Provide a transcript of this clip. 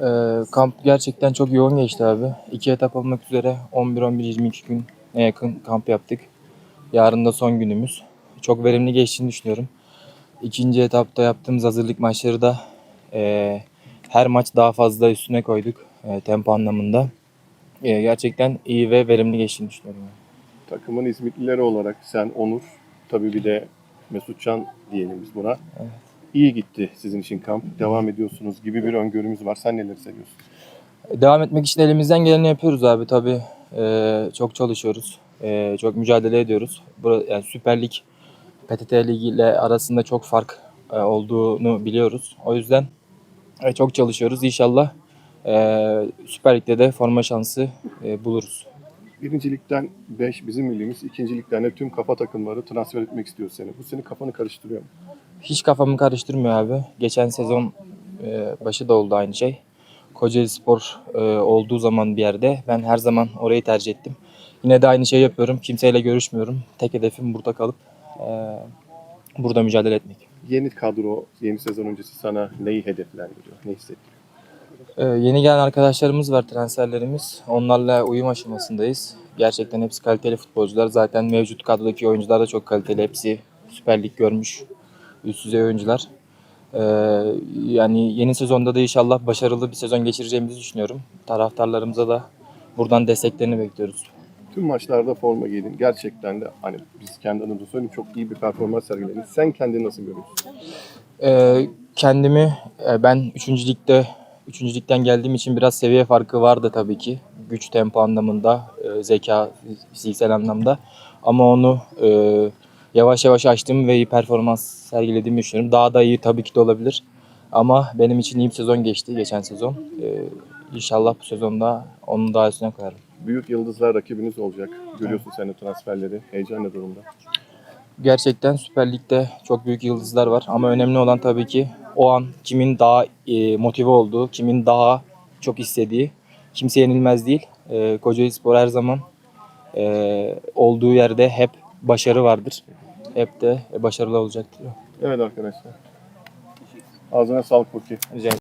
Ee, kamp gerçekten çok yoğun geçti abi. İki etap olmak üzere 11-11-22 gün ne yakın kamp yaptık. Yarın da son günümüz. Çok verimli geçtiğini düşünüyorum. İkinci etapta yaptığımız hazırlık maçları da e, her maç daha fazla üstüne koyduk e, tempo anlamında. E, gerçekten iyi ve verimli geçtiğini düşünüyorum. Takımın İzmitlileri olarak sen Onur, tabii bir de Mesutcan diyelim biz buna. Evet. İyi gitti sizin için kamp. Devam ediyorsunuz gibi bir öngörümüz var. Sen neler hissediyorsun? Devam etmek için elimizden geleni yapıyoruz abi tabii. Ee, çok çalışıyoruz. Ee, çok mücadele ediyoruz. Bura, yani Süper Lig PTT Ligi ile arasında çok fark e, olduğunu biliyoruz. O yüzden e, çok çalışıyoruz. İnşallah e, Süper Lig'de de forma şansı e, buluruz. Birincilikten 5 bizim millimiz, ikincilikten de tüm kafa takımları transfer etmek istiyor seni. Bu senin kafanı karıştırıyor mu? Hiç kafamı karıştırmıyor abi. Geçen sezon e, başı da oldu aynı şey. Kocaeli Spor e, olduğu zaman bir yerde ben her zaman orayı tercih ettim. Yine de aynı şeyi yapıyorum. Kimseyle görüşmüyorum. Tek hedefim burada kalıp e, burada mücadele etmek. Yeni kadro, yeni sezon öncesi sana neyi hedeflendiriyor? Ne hissettiriyor? E, yeni gelen arkadaşlarımız var, transferlerimiz. Onlarla uyum aşamasındayız. Gerçekten hepsi kaliteli futbolcular. Zaten mevcut kadrodaki oyuncular da çok kaliteli. Hepsi Süper Lig görmüş üst düzey oyuncular. Ee, yani yeni sezonda da inşallah başarılı bir sezon geçireceğimizi düşünüyorum. Taraftarlarımıza da buradan desteklerini bekliyoruz. Tüm maçlarda forma giydin. Gerçekten de hani biz kendi adımıza söyleyeyim çok iyi bir performans sergiledin. Sen kendini nasıl görüyorsun? Ee, kendimi e, ben 3. ligde 3. ligden geldiğim için biraz seviye farkı vardı tabii ki. Güç tempo anlamında, e, zeka, fiziksel anlamda. Ama onu e, yavaş yavaş açtım ve iyi performans sergilediğimi düşünüyorum. Daha da iyi tabii ki de olabilir. Ama benim için iyi bir sezon geçti geçen sezon. Ee, inşallah bu sezonda onun daha üstüne koyarım. Büyük yıldızlar rakibiniz olacak. Görüyorsun sen de transferleri. Heyecan ne durumda? Gerçekten Süper Lig'de çok büyük yıldızlar var ama önemli olan tabii ki o an kimin daha e, motive olduğu, kimin daha çok istediği. Kimse yenilmez değil. E, Kocaeli Spor her zaman e, olduğu yerde hep başarı vardır. Hep de başarılı olacaktır. Evet arkadaşlar. Ağzına sağlık Burki. Rica